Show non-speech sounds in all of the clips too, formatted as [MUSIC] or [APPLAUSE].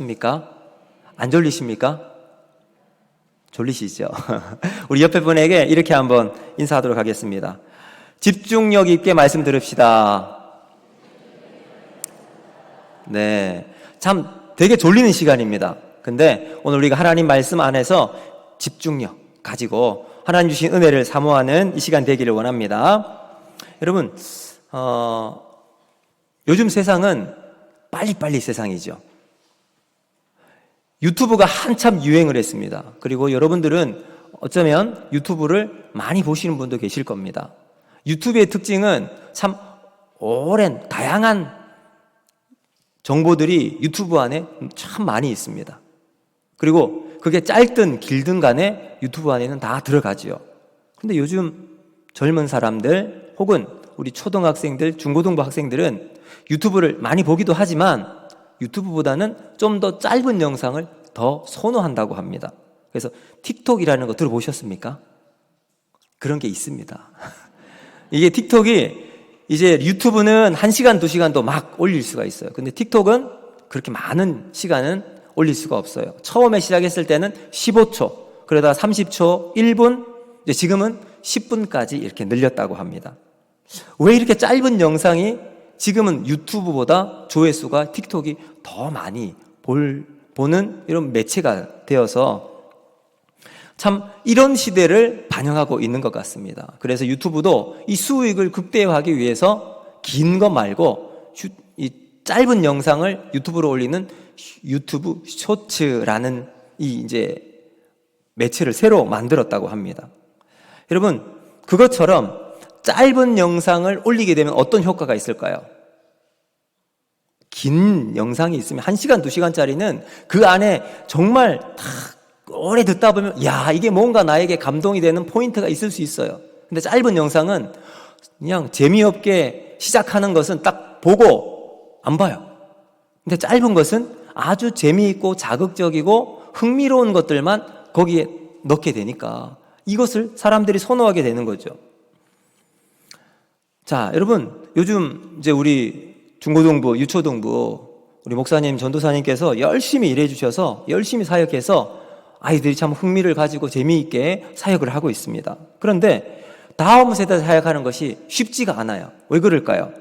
입니까? 안 졸리십니까? 졸리시죠? [LAUGHS] 우리 옆에 분에게 이렇게 한번 인사하도록 하겠습니다. 집중력 있게 말씀 들읍시다. 네. 참 되게 졸리는 시간입니다. 근데 오늘 우리가 하나님 말씀 안에서 집중력 가지고 하나님 주신 은혜를 사모하는 이 시간 되기를 원합니다. 여러분, 어, 요즘 세상은 빨리빨리 세상이죠. 유튜브가 한참 유행을 했습니다. 그리고 여러분들은 어쩌면 유튜브를 많이 보시는 분도 계실 겁니다. 유튜브의 특징은 참 오랜 다양한 정보들이 유튜브 안에 참 많이 있습니다. 그리고 그게 짧든 길든 간에 유튜브 안에는 다 들어가지요. 근데 요즘 젊은 사람들 혹은 우리 초등학생들, 중고등부 학생들은 유튜브를 많이 보기도 하지만 유튜브보다는 좀 더 짧은 영상을 더 선호한다고 합니다. 그래서 틱톡이라는 거 들어보셨습니까? 그런 게 있습니다. [LAUGHS] 이게 틱톡이 이제 유튜브는 1시간, 2시간도 막 올릴 수가 있어요. 근데 틱톡은 그렇게 많은 시간은 올릴 수가 없어요. 처음에 시작했을 때는 15초, 그러다가 30초, 1분, 이제 지금은 10분까지 이렇게 늘렸다고 합니다. 왜 이렇게 짧은 영상이 지금은 유튜브보다 조회수가 틱톡이 더 많이 볼, 보는 이런 매체가 되어서 참 이런 시대를 반영하고 있는 것 같습니다. 그래서 유튜브도 이 수익을 극대화하기 위해서 긴 거 말고 슈- 이 짧은 영상을 유튜브로 올리는 유튜브 쇼츠라는 이 이제 매체를 새로 만들었다고 합니다. 여러분, 그것처럼 짧은 영상을 올리게 되면 어떤 효과가 있을까요? 긴 영상이 있으면 1시간, 2시간짜리는 그 안에 정말 다 오래 듣다 보면 야, 이게 뭔가 나에게 감동이 되는 포인트가 있을 수 있어요. 근데 짧은 영상은 그냥 재미없게 시작하는 것은 딱 보고 안 봐요. 근데 짧은 것은 아주 재미있고 자극적이고 흥미로운 것들만 거기에 넣게 되니까 이것을 사람들이 선호하게 되는 거죠. 자, 여러분, 요즘 이제 우리 중고등부, 유초등부, 우리 목사님, 전도사님께서 열심히 일해 주셔서 열심히 사역해서 아이들이 참 흥미를 가지고 재미있게 사역을 하고 있습니다. 그런데 다음 세대 사역하는 것이 쉽지가 않아요. 왜 그럴까요?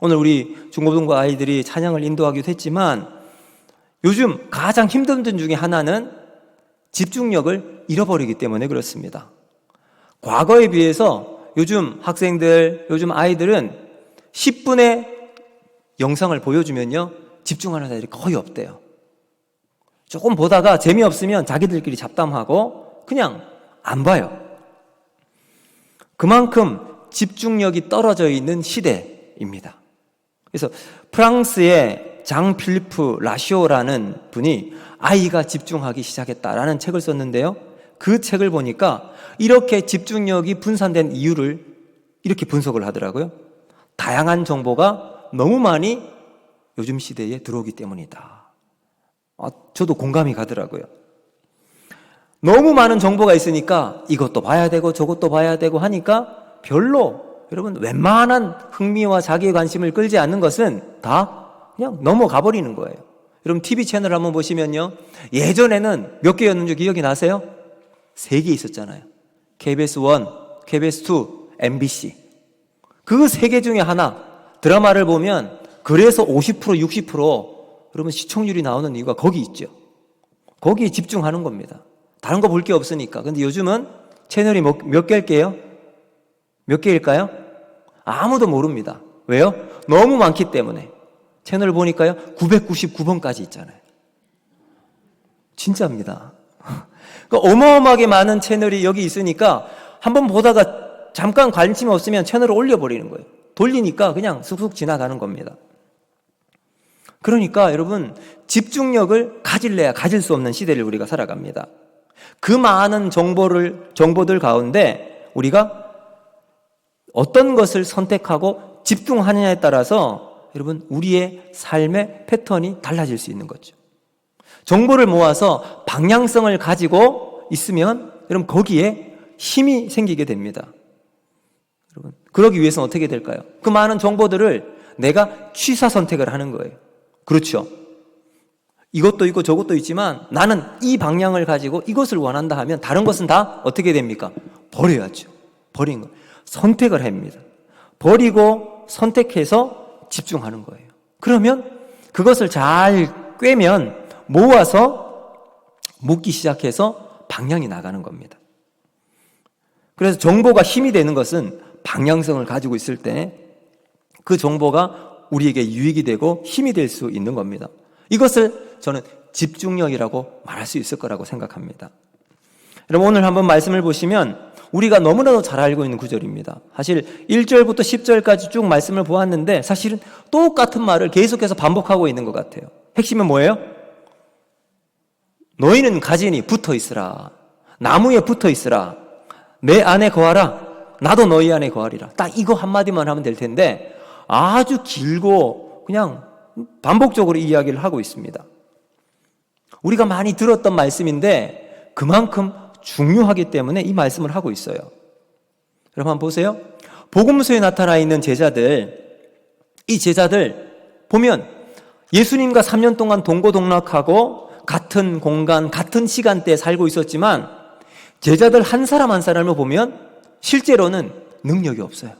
오늘 우리 중고등부 아이들이 찬양을 인도하기도 했지만 요즘 가장 힘든 점 중에 하나는 집중력을 잃어버리기 때문에 그렇습니다. 과거에 비해서 요즘 학생들, 요즘 아이들은 10분의 영상을 보여주면요, 집중하는 아이들이 거의 없대요. 조금 보다가 재미없으면 자기들끼리 잡담하고 그냥 안 봐요. 그만큼 집중력이 떨어져 있는 시대입니다. 그래서 프랑스의 장 필리프 라시오라는 분이 아이가 집중하기 시작했다라는 책을 썼는데요. 그 책을 보니까 이렇게 집중력이 분산된 이유를 이렇게 분석을 하더라고요. 다양한 정보가 너무 많이 요즘 시대에 들어오기 때문이다. 아, 저도 공감이 가더라고요. 너무 많은 정보가 있으니까 이것도 봐야 되고 저것도 봐야 되고 하니까 별로 여러분 웬만한 흥미와 자기의 관심을 끌지 않는 것은 다 그냥 넘어가 버리는 거예요. 여러분 TV 채널 한번 보시면요. 예전에는 몇 개였는지 기억이 나세요? 세 개 있었잖아요. KBS 1, KBS 2, MBC. 그 세 개 중에 하나 드라마를 보면 그래서 50% 60% 여러분 시청률이 나오는 이유가 거기 있죠. 거기에 집중하는 겁니다. 다른 거 볼 게 없으니까. 근데 요즘은 채널이 몇, 몇 개일게요? 몇 개일까요? 아무도 모릅니다. 왜요? 너무 많기 때문에. 채널 보니까요, 999번까지 있잖아요. 진짜입니다. 그러니까 어마어마하게 많은 채널이 여기 있으니까 한번 보다가 잠깐 관심 없으면 채널을 올려버리는 거예요. 돌리니까 그냥 쑥쑥 지나가는 겁니다. 그러니까 여러분, 집중력을 가질래야 가질 수 없는 시대를 우리가 살아갑니다. 그 많은 정보를, 정보들 가운데 우리가 어떤 것을 선택하고 집중하느냐에 따라서 여러분, 우리의 삶의 패턴이 달라질 수 있는 거죠. 정보를 모아서 방향성을 가지고 있으면 여러분, 거기에 힘이 생기게 됩니다. 여러분, 그러기 위해서는 어떻게 될까요? 그 많은 정보들을 내가 취사 선택을 하는 거예요. 그렇죠. 이것도 있고 저것도 있지만 나는 이 방향을 가지고 이것을 원한다 하면 다른 것은 다 어떻게 됩니까? 버려야죠. 버린 거. 선택을 합니다. 버리고 선택해서 집중하는 거예요. 그러면 그것을 잘 꿰면 모아서 묶기 시작해서 방향이 나가는 겁니다. 그래서 정보가 힘이 되는 것은 방향성을 가지고 있을 때 그 정보가 우리에게 유익이 되고 힘이 될 수 있는 겁니다. 이것을 저는 집중력이라고 말할 수 있을 거라고 생각합니다. 여러분 오늘 한번 말씀을 보시면 우리가 너무나도 잘 알고 있는 구절입니다. 사실 1절부터 10절까지 쭉 말씀을 보았는데 사실은 똑같은 말을 계속해서 반복하고 있는 것 같아요. 핵심은 뭐예요? 너희는 가지니 붙어 있으라. 나무에 붙어 있으라. 내 안에 거하라. 나도 너희 안에 거하리라. 딱 이거 한마디만 하면 될 텐데 아주 길고 그냥 반복적으로 이야기를 하고 있습니다. 우리가 많이 들었던 말씀인데 그만큼 중요하기 때문에 이 말씀을 하고 있어요. 여러분 한번 보세요. 복음서에 나타나 있는 제자들, 이 제자들 보면 예수님과 3년 동안 동고동락하고 같은 공간, 같은 시간대에 살고 있었지만 제자들 한 사람 한 사람을 보면 실제로는 능력이 없어요.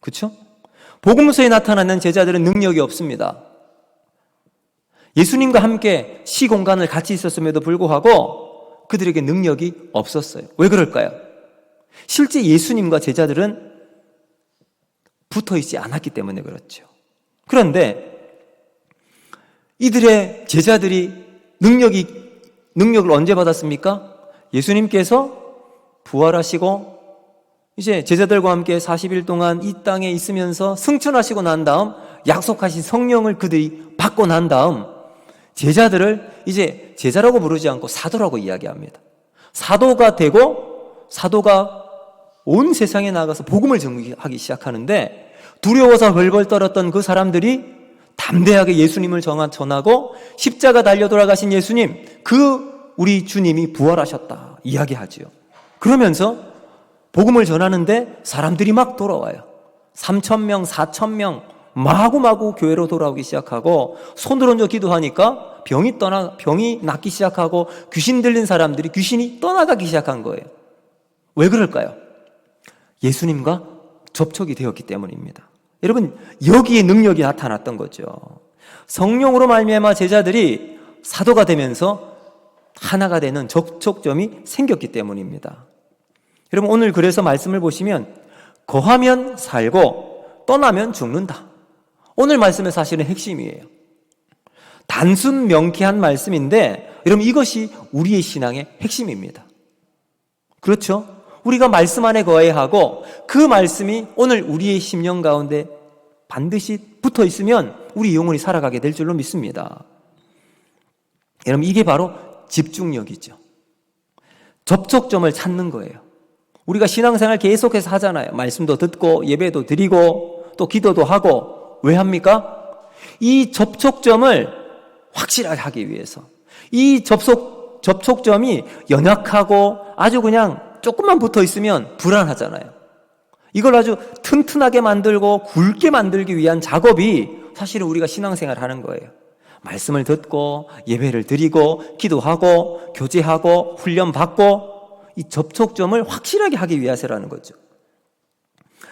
그렇죠? 복음서에 나타나는 제자들은 능력이 없습니다. 예수님과 함께 시 공간을 같이 있었음에도 불구하고 그들에게 능력이 없었어요. 왜 그럴까요? 실제 예수님과 제자들은 붙어 있지 않았기 때문에 그렇죠. 그런데 이들의 제자들이 능력이 능력을 언제 받았습니까? 예수님께서 부활하시고 이제 제자들과 함께 40일 동안 이 땅에 있으면서 승천하시고 난 다음 약속하신 성령을 그들이 받고 난 다음 제자들을 이제 제자라고 부르지 않고 사도라고 이야기합니다. 사도가 되고 사도가 온 세상에 나가서 복음을 전하기 시작하는데 두려워서 벌벌 떨었던 그 사람들이 담대하게 예수님을 전하고 십자가 달려 돌아가신 예수님, 그 우리 주님이 부활하셨다 이야기하지요. 그러면서 복음을 전하는데 사람들이 막 돌아와요. 3천 명, 4천 명 마구마구 교회로 돌아오기 시작하고 손을 얹어 기도하니까 병이 떠나 병이 낫기 시작하고 귀신 들린 사람들이 귀신이 떠나가기 시작한 거예요. 왜 그럴까요? 예수님과 접촉이 되었기 때문입니다. 여러분 여기에 능력이 나타났던 거죠. 성령으로 말미암아 제자들이 사도가 되면서 하나가 되는 접촉점이 생겼기 때문입니다. 여러분 오늘 그래서 말씀을 보시면 거하면 살고 떠나면 죽는다. 오늘 말씀의 사실은 핵심이에요. 단순 명쾌한 말씀인데 여러분 이것이 우리의 신앙의 핵심입니다. 그렇죠? 우리가 말씀 안에 거해야 하고 그 말씀이 오늘 우리의 심령 가운데 반드시 붙어 있으면 우리 영혼이 살아가게 될 줄로 믿습니다. 여러분 이게 바로 집중력이죠. 접촉점을 찾는 거예요. 우리가 신앙생활 계속해서 하잖아요. 말씀도 듣고 예배도 드리고 또 기도도 하고 왜 합니까? 이 접촉점을 확실하게 하기 위해서 이 접속 접촉점이 연약하고 아주 그냥 조금만 붙어 있으면 불안하잖아요. 이걸 아주 튼튼하게 만들고 굵게 만들기 위한 작업이 사실은 우리가 신앙생활 하는 거예요. 말씀을 듣고 예배를 드리고 기도하고 교제하고 훈련 받고 이 접촉점을 확실하게 하기 위해서라는 거죠.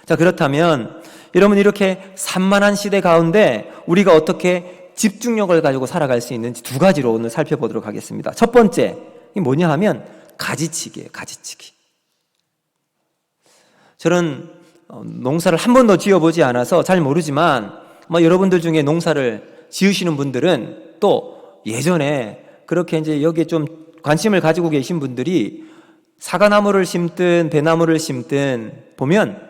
자, 그렇다면 여러분 이렇게 산만한 시대 가운데 우리가 어떻게 집중력을 가지고 살아갈 수 있는지 두 가지로 오늘 살펴보도록 하겠습니다. 첫 번째, 이 뭐냐 하면 가지치기예요, 가지치기. 저는 어, 농사를 한 번도 지어보지 않아서 잘 모르지만 뭐 여러분들 중에 농사를 지으시는 분들은 또 예전에 그렇게 이제 여기에 좀 관심을 가지고 계신 분들이 사과나무를 심든 배나무를 심든 보면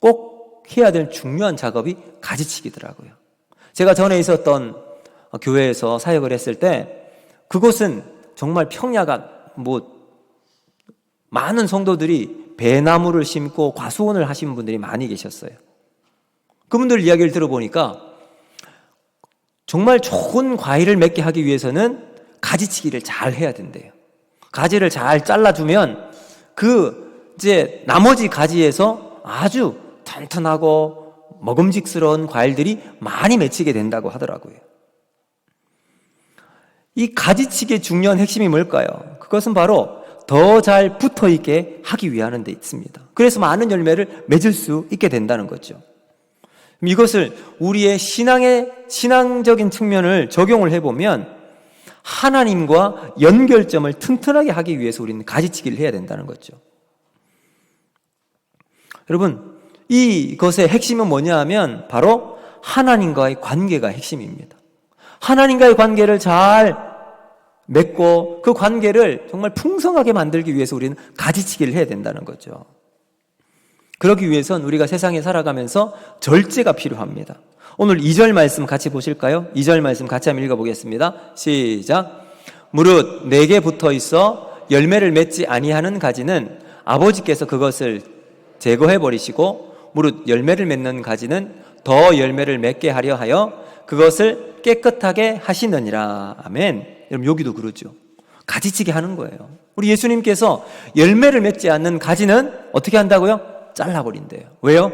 꼭 해야 될 중요한 작업이 가지치기더라고요. 제가 전에 있었던 교회에서 사역을 했을 때 그곳은 정말 평야가 뭐 많은 성도들이 배나무를 심고 과수원을 하신 분들이 많이 계셨어요. 그분들 이야기를 들어보니까 정말 좋은 과일을 맺게 하기 위해서는 가지치기를 잘 해야 된대요. 가지를 잘 잘라주면 그 이제 나머지 가지에서 아주 튼튼하고 먹음직스러운 과일들이 많이 맺히게 된다고 하더라고요. 이 가지치기의 중요한 핵심이 뭘까요? 그것은 바로 더 잘 붙어 있게 하기 위하는 데 있습니다. 그래서 많은 열매를 맺을 수 있게 된다는 거죠. 이것을 우리의 신앙의 신앙적인 측면을 적용을 해보면 하나님과 연결점을 튼튼하게 하기 위해서 우리는 가지치기를 해야 된다는 거죠. 여러분, 이것의 핵심은 뭐냐 하면 바로 하나님과의 관계가 핵심입니다. 하나님과의 관계를 잘 맺고 그 관계를 정말 풍성하게 만들기 위해서 우리는 가지치기를 해야 된다는 거죠. 그러기 위해선 우리가 세상에 살아가면서 절제가 필요합니다. 오늘 2절 말씀 같이 보실까요? 2절 말씀 같이 한번 읽어보겠습니다. 시작. 무릇 내게 붙어 있어 열매를 맺지 아니하는 가지는 아버지께서 그것을 제거해 버리시고 무릇 열매를 맺는 가지는 더 열매를 맺게 하려 하여 그것을 깨끗하게 하시느니라. 아멘. 여러분 여기도 그러죠. 가지치기 하는 거예요. 우리 예수님께서 열매를 맺지 않는 가지는 어떻게 한다고요? 잘라버린대요. 왜요?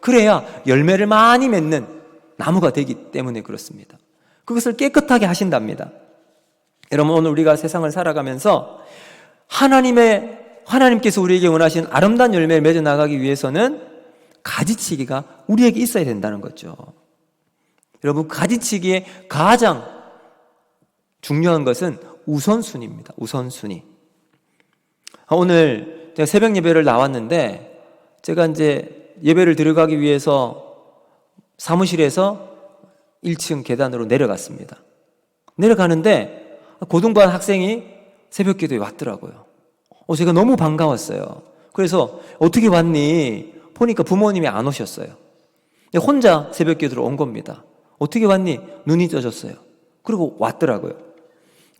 그래야 열매를 많이 맺는 나무가 되기 때문에 그렇습니다. 그것을 깨끗하게 하신답니다. 여러분 오늘 우리가 세상을 살아가면서 하나님의 하나님께서 우리에게 원하신 아름다운 열매를 맺어 나가기 위해서는 가지치기가 우리에게 있어야 된다는 거죠. 여러분 가지치기의 가장 중요한 것은 우선순위입니다. 우선순위. 아, 오늘 제가 새벽 예배를 나왔는데 제가 이제 예배를 들어가기 위해서 사무실에서 1층 계단으로 내려갔습니다. 내려가는데 고등반 학생이 새벽 기도에 왔더라고요. 어, 제가 너무 반가웠어요. 그래서 어떻게 왔니? 보니까 부모님이 안 오셨어요. 혼자 새벽 기도로 온 겁니다. 어떻게 왔니? 눈이 떠졌어요. 그리고 왔더라고요.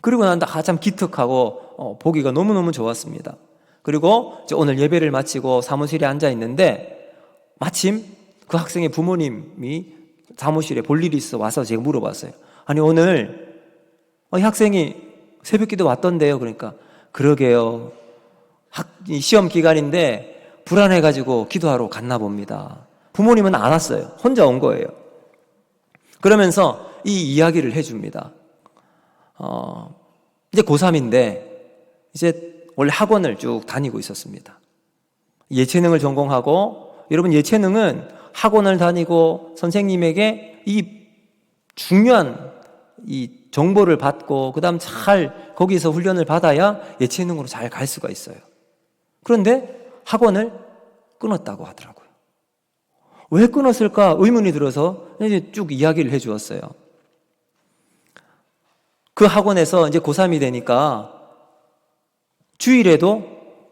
그리고 난다 한참 기특하고 어, 보기가 너무너무 좋았습니다. 그리고 오늘 예배를 마치고 사무실에 앉아 있는데 마침 그 학생의 부모님이 사무실에 볼 일이 있어 와서 제가 물어봤어요. 아니 오늘 어, 이 학생이 새벽기도 왔던데요. 그러니까 그러게요. 학, 시험 기간인데 불안해가지고 기도하러 갔나 봅니다. 부모님은 안 왔어요. 혼자 온 거예요. 그러면서 이 이야기를 해줍니다. 어, 이제 고3인데 이제 원래 학원을 쭉 다니고 있었습니다. 예체능을 전공하고 여러분 예체능은 학원을 다니고 선생님에게 이 중요한 이 정보를 받고 그 다음 잘 거기서 훈련을 받아야 예체능으로 잘 갈 수가 있어요. 그런데 학원을 끊었다고 하더라고요. 왜 끊었을까 의문이 들어서 이제 쭉 이야기를 해 주었어요. 그 학원에서 이제 고3이 되니까 주일에도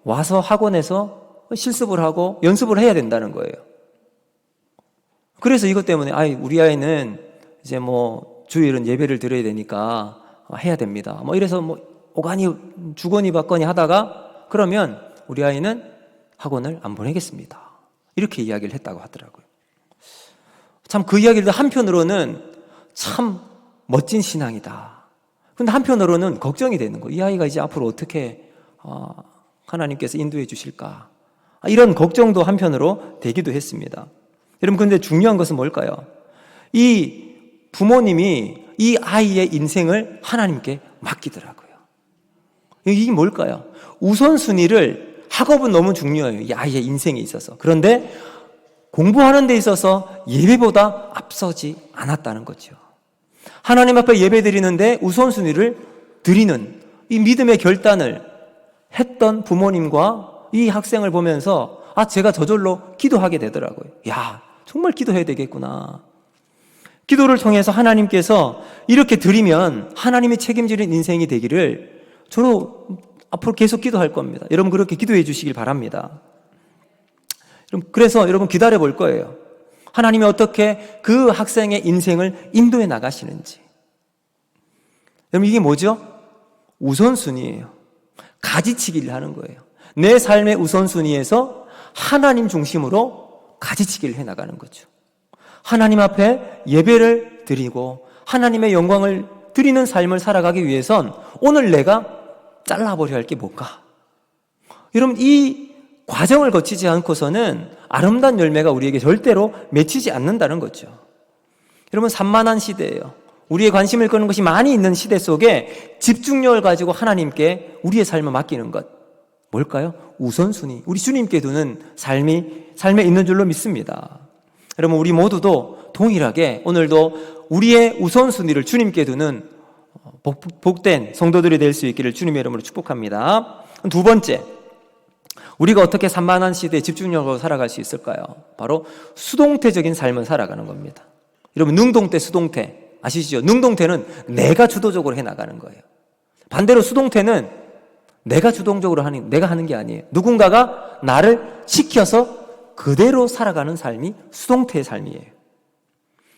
와서 학원에서 실습을 하고 연습을 해야 된다는 거예요. 그래서 이것 때문에 아이 우리 아이는 이제 뭐 주일은 예배를 드려야 되니까 해야 됩니다. 뭐 이래서 뭐 오가니 주거니 받거니 하다가 그러면 우리 아이는 학원을 안 보내겠습니다. 이렇게 이야기를 했다고 하더라고요. 참 그 이야기를 한편으로는 참 멋진 신앙이다. 근데 한편으로는 걱정이 되는 거예요. 이 아이가 이제 앞으로 어떻게 어, 하나님께서 인도해 주실까? 이런 걱정도 한편으로 되기도 했습니다. 여러분, 근데 중요한 것은 뭘까요? 이 부모님이 이 아이의 인생을 하나님께 맡기더라고요. 이게 뭘까요? 우선순위를 학업은 너무 중요해요. 이 아이의 인생에 있어서. 그런데 공부하는 데 있어서 예배보다 앞서지 않았다는 거죠. 하나님 앞에 예배 드리는데 우선순위를 드리는 이 믿음의 결단을 했던 부모님과 이 학생을 보면서 아, 제가 저절로 기도하게 되더라고요. 야, 정말 기도해야 되겠구나. 기도를 통해서 하나님께서 이렇게 드리면 하나님이 책임지는 인생이 되기를 저도 앞으로 계속 기도할 겁니다. 여러분 그렇게 기도해 주시길 바랍니다. 그래서 여러분 기다려 볼 거예요. 하나님이 어떻게 그 학생의 인생을 인도해 나가시는지. 여러분 이게 뭐죠? 우선순위예요. 가지치기를 하는 거예요. 내 삶의 우선순위에서 하나님 중심으로 가지치기를 해 나가는 거죠. 하나님 앞에 예배를 드리고 하나님의 영광을 드리는 삶을 살아가기 위해선 오늘 내가 잘라버려야 할 게 뭔가? 여러분, 이 과정을 거치지 않고서는 아름다운 열매가 우리에게 절대로 맺히지 않는다는 거죠. 여러분, 산만한 시대예요. 우리의 관심을 끄는 것이 많이 있는 시대 속에 집중력을 가지고 하나님께 우리의 삶을 맡기는 것. 뭘까요? 우선순위. 우리 주님께 두는 삶이, 삶에 있는 줄로 믿습니다. 여러분, 우리 모두도 동일하게 오늘도 우리의 우선순위를 주님께 두는 복, 복된 성도들이 될 수 있기를 주님의 이름으로 축복합니다. 두 번째, 우리가 어떻게 산만한 시대에 집중력으로 살아갈 수 있을까요? 바로 수동태적인 삶을 살아가는 겁니다. 여러분, 능동태, 수동태. 아시죠? 능동태는 내가 주도적으로 해 나가는 거예요. 반대로 수동태는 내가 주동적으로 하는, 내가 하는 게 아니에요. 누군가가 나를 시켜서 그대로 살아가는 삶이 수동태의 삶이에요.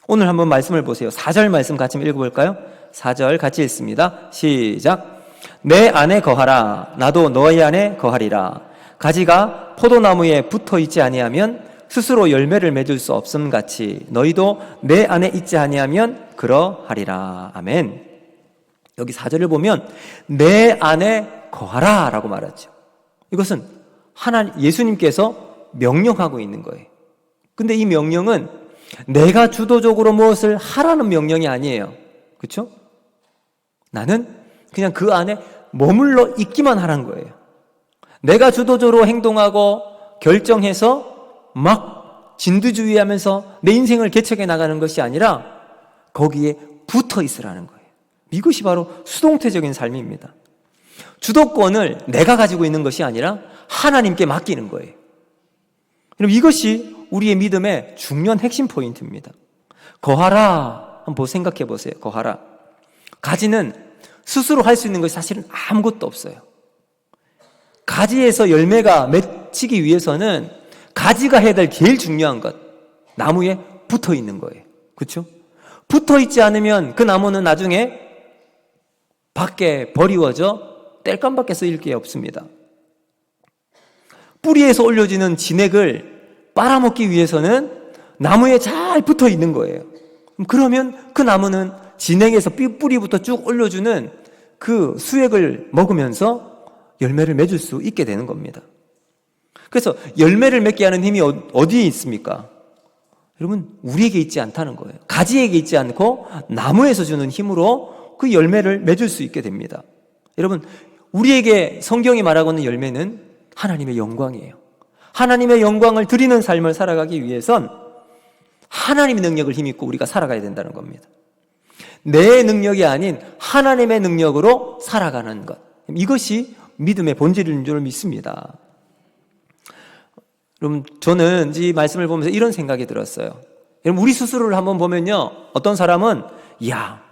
오늘 한번 말씀을 보세요. 4절 말씀 같이 읽어볼까요? 4절 같이 읽습니다. 시작. 내 안에 거하라. 나도 너희 안에 거하리라. 가지가 포도나무에 붙어 있지 아니하면 스스로 열매를 맺을 수 없음 같이 너희도 내 안에 있지 아니하면 그러하리라. 아멘. 여기 4절을 보면 내 안에 거하라라고 말하죠. 이것은 하나 예수님께서 명령하고 있는 거예요. 근데 이 명령은 내가 주도적으로 무엇을 하라는 명령이 아니에요. 그렇죠? 나는 그냥 그 안에 머물러 있기만 하라는 거예요. 내가 주도적으로 행동하고 결정해서 막 진두주의하면서 내 인생을 개척해 나가는 것이 아니라 거기에 붙어 있으라는 거예요. 이것이 바로 수동태적인 삶입니다. 주도권을 내가 가지고 있는 것이 아니라 하나님께 맡기는 거예요. 그럼 이것이 우리의 믿음의 중요한 핵심 포인트입니다. 거하라. 한번 생각해 보세요. 거하라. 가지는 스스로 할 수 있는 것이 사실은 아무것도 없어요. 가지에서 열매가 맺히기 위해서는 가지가 해야 될 제일 중요한 것. 나무에 붙어 있는 거예요. 그렇죠? 붙어 있지 않으면 그 나무는 나중에 밖에 버리워져 땔감밖에 쓰일 게 없습니다. 뿌리에서 올려지는 진액을 빨아먹기 위해서는 나무에 잘 붙어 있는 거예요. 그러면 그 나무는 진액에서 뿌리부터 쭉 올려주는 그 수액을 먹으면서 열매를 맺을 수 있게 되는 겁니다. 그래서 열매를 맺게 하는 힘이 어, 어디에 있습니까? 여러분, 우리에게 있지 않다는 거예요. 가지에게 있지 않고 나무에서 주는 힘으로 그 열매를 맺을 수 있게 됩니다. 여러분, 우리에게 성경이 말하고 있는 열매는 하나님의 영광이에요. 하나님의 영광을 드리는 삶을 살아가기 위해선 하나님의 능력을 힘입고 우리가 살아가야 된다는 겁니다. 내 능력이 아닌 하나님의 능력으로 살아가는 것. 이것이 믿음의 본질인 줄 믿습니다. 그럼 저는 이 말씀을 보면서 이런 생각이 들었어요. 여러분, 우리 스스로를 한번 보면요. 어떤 사람은, 야,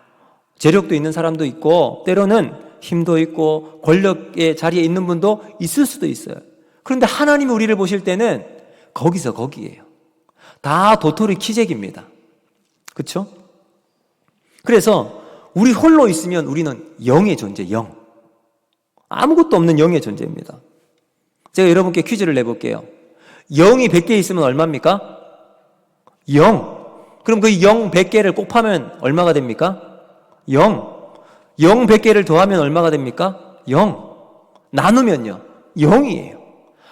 재력도 있는 사람도 있고, 때로는 힘도 있고, 권력의 자리에 있는 분도 있을 수도 있어요. 그런데 하나님이 우리를 보실 때는 거기서 거기에요. 다 도토리 키재기입니다. 그렇죠? 그래서 우리 홀로 있으면 우리는 영의 존재, 영. 아무것도 없는 영의 존재입니다. 제가 여러분께 퀴즈를 내볼게요. 영이 100개 있으면 얼마입니까? 0. 그럼 그 0, 100개를 곱하면 얼마가 됩니까? 0. 0, 100개를 더하면 얼마가 됩니까? 0. 나누면요. 0이에요.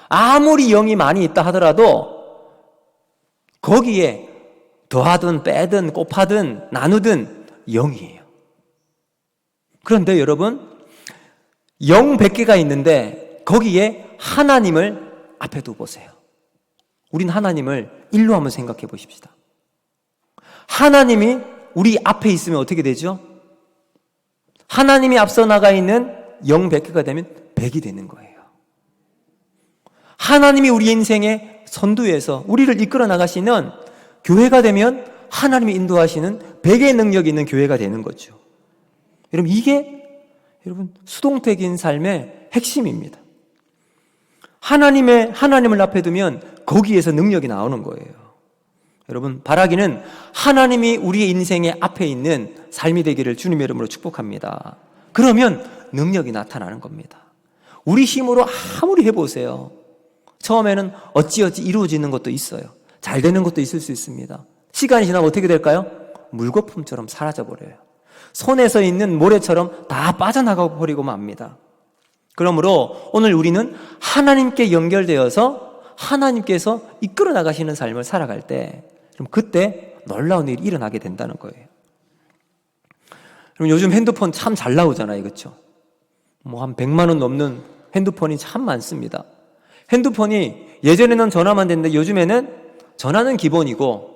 아무리 0이 많이 있다 하더라도 거기에 더하든 빼든 곱하든 나누든 0이에요. 그런데 여러분, 0 100개가 있는데 거기에 하나님을 앞에 두 보세요. 우린 하나님을 일로 한번 생각해 보십시다. 하나님이 우리 앞에 있으면 어떻게 되죠? 하나님이 앞서 나가 있는 0 100개가 되면 100이 되는 거예요. 하나님이 우리 인생의 선두에서 우리를 이끌어 나가시는 교회가 되면 하나님이 인도하시는 100의 능력이 있는 교회가 되는 거죠. 여러분, 이게 여러분 수동적인 삶의 핵심입니다. 하나님의 하나님을 앞에 두면 거기에서 능력이 나오는 거예요. 여러분, 바라기는 하나님이 우리의 인생의 앞에 있는 삶이 되기를 주님의 이름으로 축복합니다. 그러면 능력이 나타나는 겁니다. 우리 힘으로 아무리 해보세요. 처음에는 어찌어찌 이루어지는 것도 있어요. 잘 되는 것도 있을 수 있습니다. 시간이 지나면 어떻게 될까요? 물거품처럼 사라져버려요. 손에서 있는 모래처럼 다 빠져나가 버리고 맙니다. 그러므로 오늘 우리는 하나님께 연결되어서 하나님께서 이끌어 나가시는 삶을 살아갈 때, 그럼 그때 놀라운 일이 일어나게 된다는 거예요. 그럼 요즘 핸드폰 참 잘 나오잖아요. 그렇죠? 뭐 한 100만 원 넘는 핸드폰이 참 많습니다. 핸드폰이 예전에는 전화만 됐는데 요즘에는 전화는 기본이고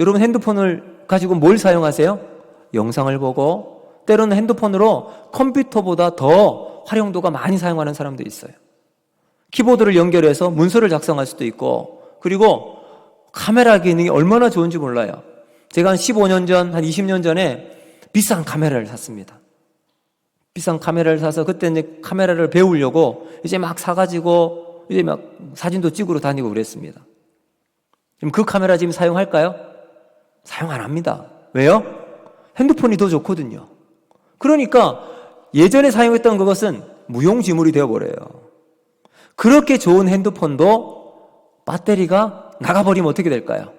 여러분 핸드폰을 가지고 뭘 사용하세요? 영상을 보고 때로는 핸드폰으로 컴퓨터보다 더 활용도가 많이 사용하는 사람도 있어요. 키보드를 연결해서 문서를 작성할 수도 있고 그리고 카메라 기능이 얼마나 좋은지 몰라요. 제가 한 15년 전, 한 20년 전에 비싼 카메라를 샀습니다. 비싼 카메라를 사서 그때 이제 카메라를 배우려고 이제 막 사가지고 이제 막 사진도 찍으러 다니고 그랬습니다. 지금 그 카메라 지금 사용할까요? 사용 안 합니다. 왜요? 핸드폰이 더 좋거든요. 그러니까 예전에 사용했던 그것은 무용지물이 되어버려요. 그렇게 좋은 핸드폰도 배터리가 나가버리면 어떻게 될까요?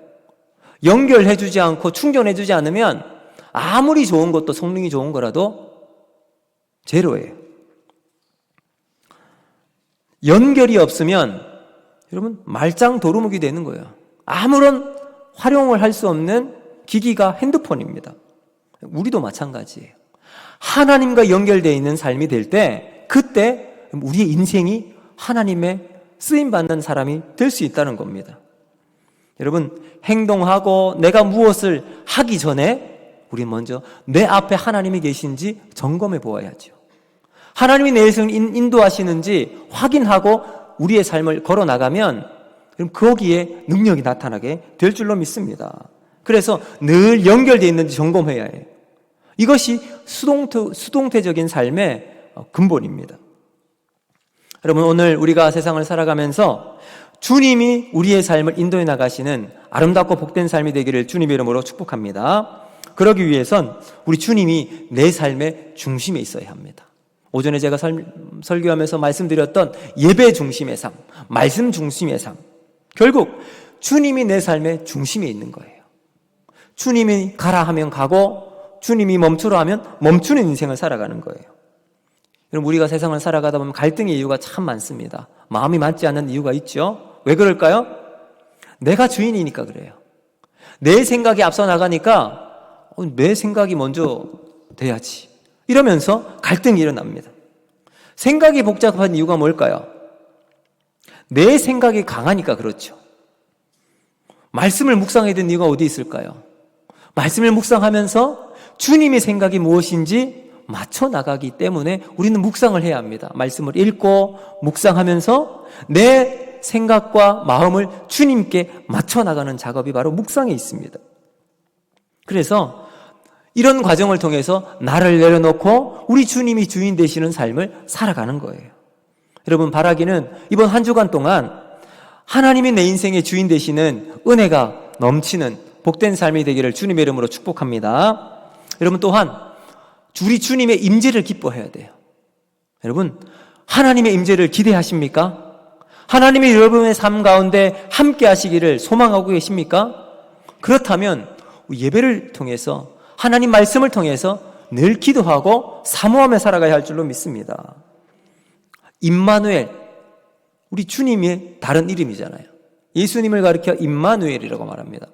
연결해주지 않고 충전해주지 않으면 아무리 좋은 것도 성능이 좋은 거라도 제로예요. 연결이 없으면 여러분 말짱 도루묵이 되는 거예요. 아무런 활용을 할 수 없는 기기가 핸드폰입니다. 우리도 마찬가지예요. 하나님과 연결되어 있는 삶이 될 때 그때 우리의 인생이 하나님의 쓰임 받는 사람이 될 수 있다는 겁니다. 여러분 행동하고 내가 무엇을 하기 전에 우리 먼저 내 앞에 하나님이 계신지 점검해 보아야죠. 하나님이 내 인생을 인도하시는지 확인하고 우리의 삶을 걸어 나가면 그럼 거기에 능력이 나타나게 될 줄로 믿습니다. 그래서 늘 연결되어 있는지 점검해야 해요. 이것이 수동태, 수동태적인 삶의 근본입니다. 여러분, 오늘 우리가 세상을 살아가면서 주님이 우리의 삶을 인도해 나가시는 아름답고 복된 삶이 되기를 주님의 이름으로 축복합니다. 그러기 위해선 우리 주님이 내 삶의 중심에 있어야 합니다. 오전에 제가 설, 설교하면서 말씀드렸던 예배 중심의 삶, 말씀 중심의 삶. 결국 주님이 내 삶의 중심에 있는 거예요. 주님이 가라 하면 가고 주님이 멈추라 하면 멈추는 인생을 살아가는 거예요. 여러분 우리가 세상을 살아가다 보면 갈등의 이유가 참 많습니다. 마음이 맞지 않는 이유가 있죠. 왜 그럴까요? 내가 주인이니까 그래요. 내 생각이 앞서 나가니까 어, 내 생각이 먼저 돼야지. 이러면서 갈등이 일어납니다. 생각이 복잡한 이유가 뭘까요? 내 생각이 강하니까 그렇죠. 말씀을 묵상해야 되는 이유가 어디 있을까요? 말씀을 묵상하면서 주님의 생각이 무엇인지 맞춰 나가기 때문에 우리는 묵상을 해야 합니다. 말씀을 읽고 묵상하면서 내 생각과 마음을 주님께 맞춰 나가는 작업이 바로 묵상에 있습니다. 그래서 이런 과정을 통해서 나를 내려놓고 우리 주님이 주인 되시는 삶을 살아가는 거예요. 여러분 바라기는 이번 한 주간 동안 하나님이 내 인생의 주인 되시는 은혜가 넘치는 복된 삶이 되기를 주님의 이름으로 축복합니다. 여러분 또한 우리 주님의 임재를 기뻐해야 돼요. 여러분 하나님의 임재를 기대하십니까? 하나님이 여러분의 삶 가운데 함께 하시기를 소망하고 계십니까? 그렇다면 예배를 통해서 하나님 말씀을 통해서 늘 기도하고 사모하며 살아가야 할 줄로 믿습니다. 임마누엘 우리 주님의 다른 이름이잖아요. 예수님을 가리켜 임마누엘이라고 말합니다.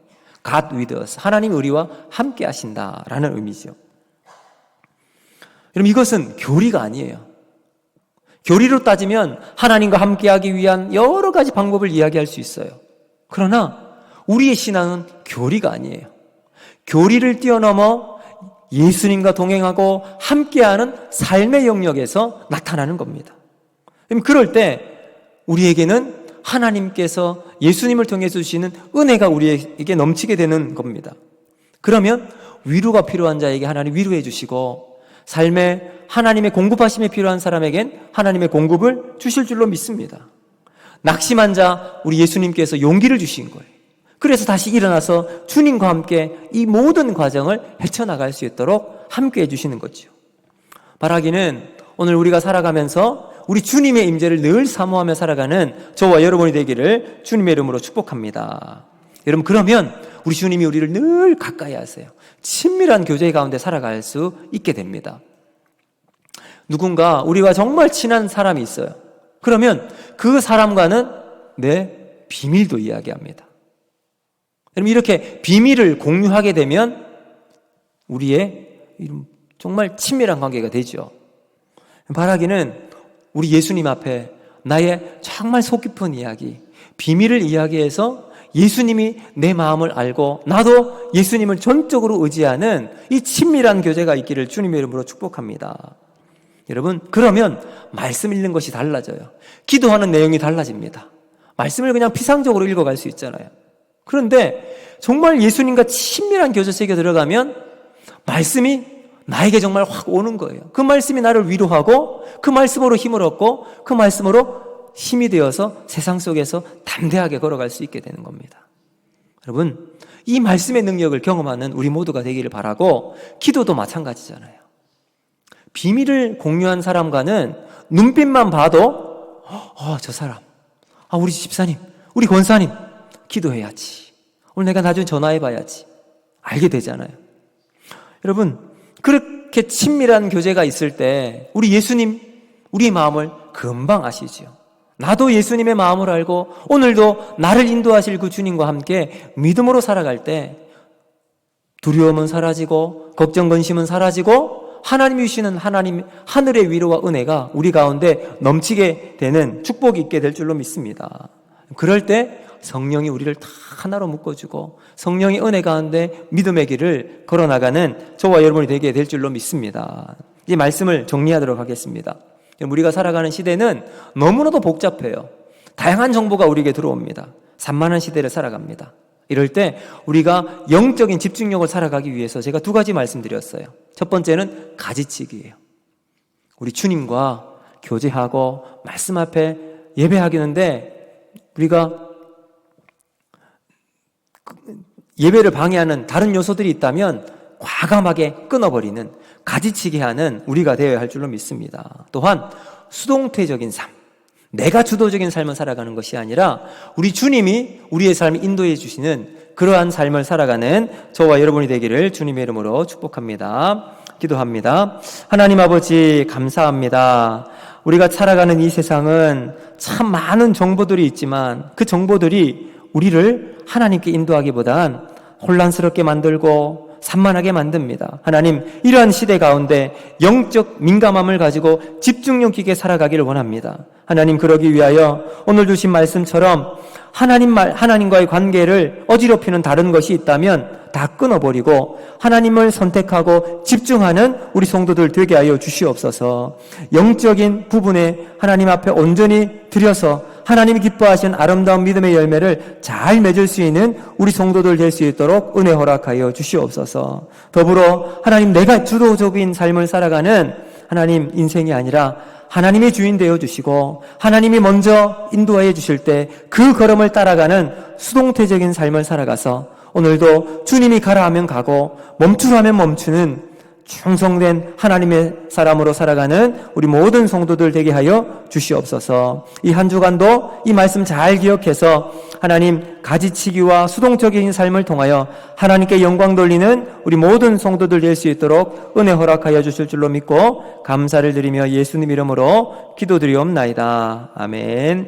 God with us. 하나님 우리와 함께 하신다라는 의미죠. 여러분 이것은 교리가 아니에요. 교리로 따지면 하나님과 함께하기 위한 여러 가지 방법을 이야기할 수 있어요. 그러나 우리의 신앙은 교리가 아니에요. 교리를 뛰어넘어 예수님과 동행하고 함께하는 삶의 영역에서 나타나는 겁니다. 그럴 때 우리에게는 하나님께서 예수님을 통해 주시는 은혜가 우리에게 넘치게 되는 겁니다. 그러면 위로가 필요한 자에게 하나님 위로해 주시고 삶에 하나님의 공급하심이 필요한 사람에겐 하나님의 공급을 주실 줄로 믿습니다. 낙심한 자 우리 예수님께서 용기를 주신 거예요. 그래서 다시 일어나서 주님과 함께 이 모든 과정을 헤쳐나갈 수 있도록 함께 해주시는 거죠. 바라기는 오늘 우리가 살아가면서 우리 주님의 임재를 늘 사모하며 살아가는 저와 여러분이 되기를 주님의 이름으로 축복합니다. 여러분 그러면 우리 주님이 우리를 늘 가까이 하세요. 친밀한 교제 가운데 살아갈 수 있게 됩니다. 누군가 우리와 정말 친한 사람이 있어요. 그러면 그 사람과는 내 비밀도 이야기합니다. 여러분 이렇게 비밀을 공유하게 되면 우리의 정말 친밀한 관계가 되죠. 바라기는 우리 예수님 앞에 나의 정말 속 깊은 이야기, 비밀을 이야기해서 예수님이 내 마음을 알고 나도 예수님을 전적으로 의지하는 이 친밀한 교제가 있기를 주님의 이름으로 축복합니다. 여러분, 그러면 말씀 읽는 것이 달라져요. 기도하는 내용이 달라집니다. 말씀을 그냥 피상적으로 읽어갈 수 있잖아요. 그런데 정말 예수님과 친밀한 교제 속에 들어가면 말씀이 나에게 정말 확 오는 거예요. 그 말씀이 나를 위로하고 그 말씀으로 힘을 얻고 그 말씀으로 힘이 되어서 세상 속에서 담대하게 걸어갈 수 있게 되는 겁니다. 여러분, 이 말씀의 능력을 경험하는 우리 모두가 되기를 바라고 기도도 마찬가지잖아요. 비밀을 공유한 사람과는 눈빛만 봐도 어, 저 사람, 아, 우리 집사님, 우리 권사님 기도해야지. 오늘 내가 나중에 전화해 봐야지. 알게 되잖아요. 여러분, 그렇게 친밀한 교제가 있을 때 우리 예수님 우리 마음을 금방 아시지요. 나도 예수님의 마음을 알고 오늘도 나를 인도하실 그 주님과 함께 믿음으로 살아갈 때 두려움은 사라지고 걱정 근심은 사라지고 하나님이 주시는 하나님 하늘의 위로와 은혜가 우리 가운데 넘치게 되는 축복이 있게 될 줄로 믿습니다. 그럴 때 성령이 우리를 다 하나로 묶어주고 성령의 은혜 가운데 믿음의 길을 걸어나가는 저와 여러분이 되게 될 줄로 믿습니다. 이 말씀을 정리하도록 하겠습니다. 우리가 살아가는 시대는 너무나도 복잡해요. 다양한 정보가 우리에게 들어옵니다. 산만한 시대를 살아갑니다. 이럴 때 우리가 영적인 집중력을 살아가기 위해서 제가 두 가지 말씀드렸어요. 첫 번째는 가지치기예요. 우리 주님과 교제하고 말씀 앞에 예배하기는데 우리가 예배를 방해하는 다른 요소들이 있다면 과감하게 끊어버리는 가지치기 하는 우리가 되어야 할 줄로 믿습니다. 또한 수동태적인 삶, 내가 주도적인 삶을 살아가는 것이 아니라 우리 주님이 우리의 삶을 인도해 주시는 그러한 삶을 살아가는 저와 여러분이 되기를 주님의 이름으로 축복합니다. 기도합니다. 하나님 아버지 감사합니다. 우리가 살아가는 이 세상은 참 많은 정보들이 있지만 그 정보들이 우리를 하나님께 인도하기보단 혼란스럽게 만들고 산만하게 만듭니다. 하나님, 이러한 시대 가운데 영적 민감함을 가지고 집중력 있게 살아가기를 원합니다. 하나님, 그러기 위하여 오늘 주신 말씀처럼 하나님 말, 하나님과의 관계를 어지럽히는 다른 것이 있다면 다 끊어버리고 하나님을 선택하고 집중하는 우리 성도들 되게 하여 주시옵소서 영적인 부분에 하나님 앞에 온전히 들여서 하나님이 기뻐하신 아름다운 믿음의 열매를 잘 맺을 수 있는 우리 성도들 될 수 있도록 은혜 허락하여 주시옵소서. 더불어 하나님 내가 주도적인 삶을 살아가는 하나님 인생이 아니라 하나님의 주인 되어 주시고 하나님이 먼저 인도하여 주실 때 그 걸음을 따라가는 수동태적인 삶을 살아가서 오늘도 주님이 가라 하면 가고 멈추라 하면 멈추는 충성된 하나님의 사람으로 살아가는 우리 모든 성도들 되게 하여 주시옵소서. 이 한 주간도 이 말씀 잘 기억해서 하나님 가지치기와 수동적인 삶을 통하여 하나님께 영광 돌리는 우리 모든 성도들 될 수 있도록 은혜 허락하여 주실 줄로 믿고 감사를 드리며 예수님 이름으로 기도드리옵나이다. 아멘.